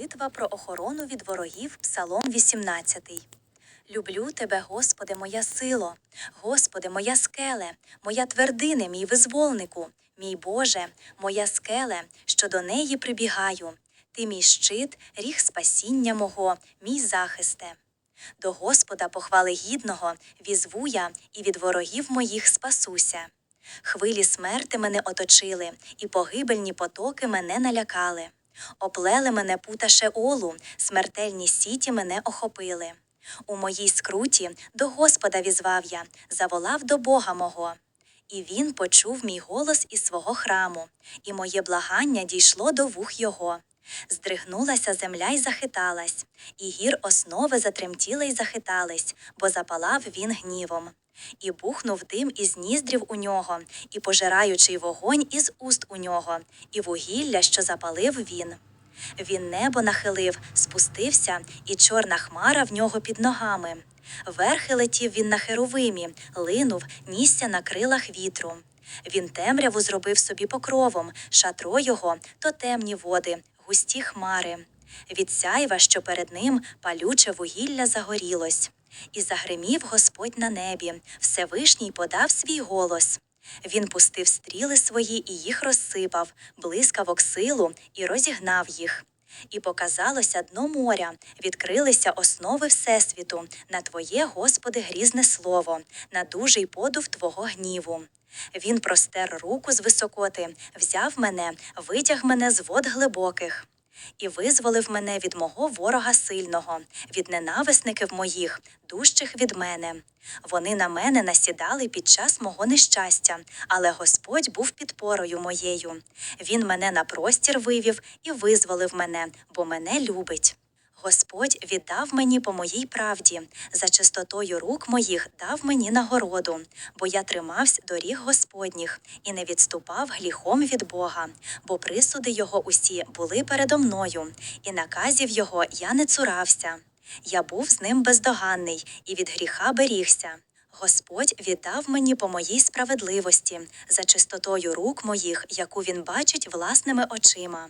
Молитва про охорону від ворогів, Псалом 18. Люблю тебе, Господи, моя сило, Господи, моя скеле, моя твердине, мій визвольнику, мій Боже, моя скеле, що до неї прибігаю. Ти мій щит, ріг спасіння мого, мій захисте. До Господа похвали гідного, візву я і від ворогів моїх спасуся. Хвилі смерти мене оточили, і погибельні потоки мене налякали. Оплели мене пута Шеолу, смертельні сіті мене охопили. У моїй скруті до Господа візвав я, заволав до Бога мого. І він почув мій голос із свого храму, і моє благання дійшло до вух його. Здригнулася земля й захиталась, і гір основи затремтіли й захитались, бо запалав він гнівом. І бухнув дим із ніздрів у нього, і пожираючий вогонь із уст у нього, і вугілля, що запалив він. Він небо нахилив, спустився, і чорна хмара в нього під ногами. Верхи летів він на херовимі, линув, нісся на крилах вітру. Він темряву зробив собі покровом, шатро його то темні води, густі хмари. Від сяйва, що перед ним палюче вугілля загорілось. І загримів Господь на небі, Всевишній подав свій голос. Він пустив стріли свої і їх розсипав, блискавок силу і розігнав їх. І показалося дно моря, відкрилися основи Всесвіту, на Твоє, Господи, грізне слово, на дужий подув Твого гніву. Він простер руку з високоти, взяв мене, витяг мене з вод глибоких і визволив мене від мого ворога сильного, від ненависників моїх, дужчих від мене. Вони на мене насідали під час мого нещастя, але Господь був підпорою моєю. Він мене на простір вивів і визволив мене, бо мене любить. Господь віддав мені по моїй правді, за чистотою рук моїх дав мені нагороду, бо я тримався доріг Господніх і не відступав гліхом від Бога, бо присуди його усі були передо мною, і наказів його я не цурався. Я був з ним бездоганний і від гріха берігся. Господь віддав мені по моїй справедливості, за чистотою рук моїх, яку він бачить власними очима.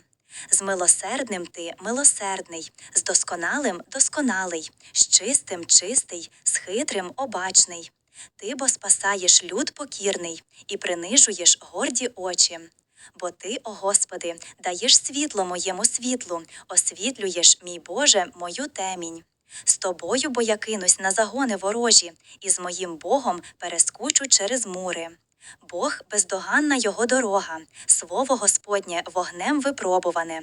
З милосердним ти милосердний, з досконалим досконалий, з чистим чистий, з хитрим обачний. Ти бо спасаєш люд покірний і принижуєш горді очі. Бо ти, о Господи, даєш світло моєму світлу, освітлюєш, мій Боже, мою темінь. З тобою бо я кинусь на загони ворожі, і з моїм Богом перескочу через мури. Бог бездоганна його дорога, слово Господнє вогнем випробуване.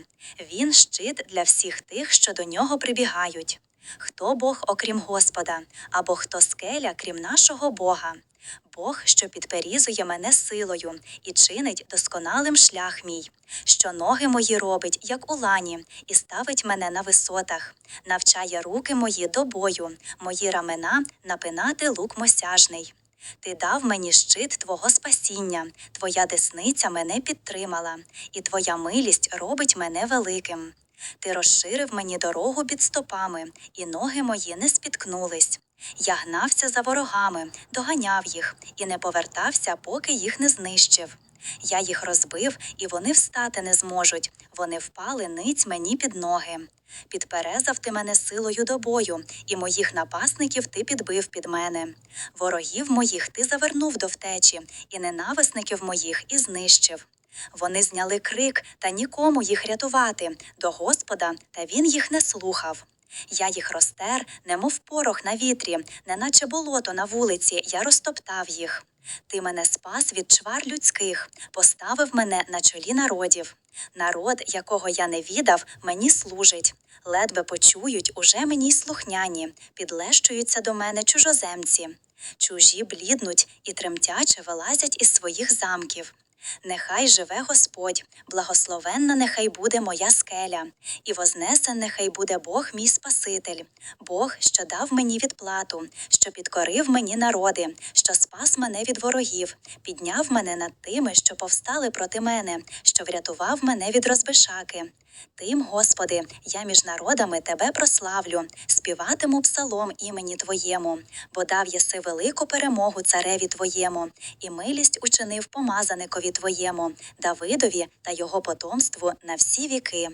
Він щит для всіх тих, що до нього прибігають. Хто Бог, окрім Господа, або хто скеля, крім нашого Бога? Бог, що підперізує мене силою і чинить досконалим шлях мій, що ноги мої робить, як у лані, і ставить мене на висотах, навчає руки мої до бою, мої рамена напинати лук мосяжний. Ти дав мені щит Твого спасіння, Твоя десниця мене підтримала, і Твоя милість робить мене великим. Ти розширив мені дорогу під стопами, і ноги мої не спіткнулись. Я гнався за ворогами, доганяв їх і не повертався, поки їх не знищив. Я їх розбив, і вони встати не зможуть. Вони впали ниць мені під ноги. Підперезав ти мене силою до бою, і моїх напасників ти підбив під мене. Ворогів моїх ти завернув до втечі, і ненависників моїх і знищив. Вони зняли крик та нікому їх рятувати до Господа, та він їх не слухав. Я їх розтер, немов порох на вітрі, неначе болото на вулиці, я розтоптав їх. Ти мене спас від чвар людських, поставив мене на чолі народів. Народ, якого я не відав, мені служить. Ледве почують уже мені слухняні, підлещуються до мене чужоземці. Чужі бліднуть і тремтяче вилазять із своїх замків. Нехай живе Господь, благословенна нехай буде моя скеля, і вознесен нехай буде Бог мій Спаситель, Бог, що дав мені відплату, що підкорив мені народи, що спас мене від ворогів, підняв мене над тими, що повстали проти мене, що врятував мене від розбишаки. Тим, Господи, я між народами Тебе прославлю, співатиму псалом імені Твоєму, бо дав єси велику перемогу цареві Твоєму, і милість учинив помазаникові Твоєму, Давидові та його потомству на всі віки.